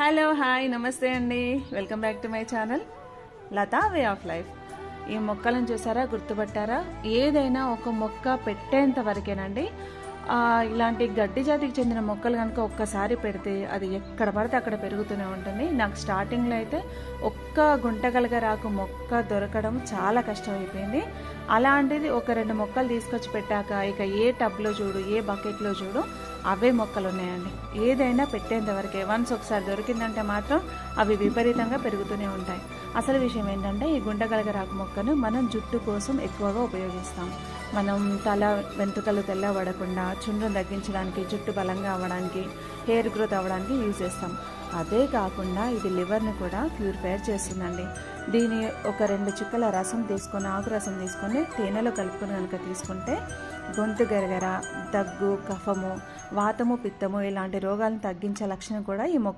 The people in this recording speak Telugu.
హలో హాయ్ నమస్తే అండి. Welcome back to my channel. Lata way of life. ఈ మొక్కలను చూసారా? గుర్తుపట్టారా? ఏదైనా ఒక మొక్క పెట్టేంత వరకేనండి. ఇలాంటి గడ్డి జాతికి చెందిన మొక్కలు కనుక ఒక్కసారి పెడితే అది ఎక్కడ పడితే అక్కడ పెరుగుతూనే ఉంటుంది. నాకు స్టార్టింగ్లో అయితే ఒక్క గుంటగలగ రాకు మొక్క దొరకడం చాలా కష్టమైపోయింది. అలాంటిది ఒక రెండు మొక్కలు తీసుకొచ్చి పెట్టాక ఇక ఏ టబ్లో చూడు ఏ బకెట్లో చూడు అవే మొక్కలు ఉన్నాయండి. ఏదైనా పెట్టేంత వరకే. వన్స్ ఒకసారి దొరికిందంటే మాత్రం అవి విపరీతంగా పెరుగుతూనే ఉంటాయి. అసలు విషయం ఏంటంటే ఈ గుంటగలగ రాకు మొక్కను మనం జుట్టు కోసం ఎక్కువగా ఉపయోగిస్తాం. మనం తల వెంట్రుకలు తెల్లబడకుండా చుండ్రం తగ్గించడానికి జుట్టు బలంగా అవ్వడానికి హెయిర్ గ్రోత్ అవ్వడానికి యూజ్ చేస్తాం. అదే కాకుండా ఇది లివర్ని కూడా ప్యూరిఫైర్ చేస్తుందండి. దీని ఒక రెండు చుక్కల రసం తీసుకొని ఆకు రసం తీసుకొని తేనెలో కలుపుకొని కనుక తీసుకుంటే గొంతు గరగర దగ్గు కఫము వాతము పిత్తము ఇలాంటి రోగాలను తగ్గించే లక్షణం కూడా ఈ మొక్క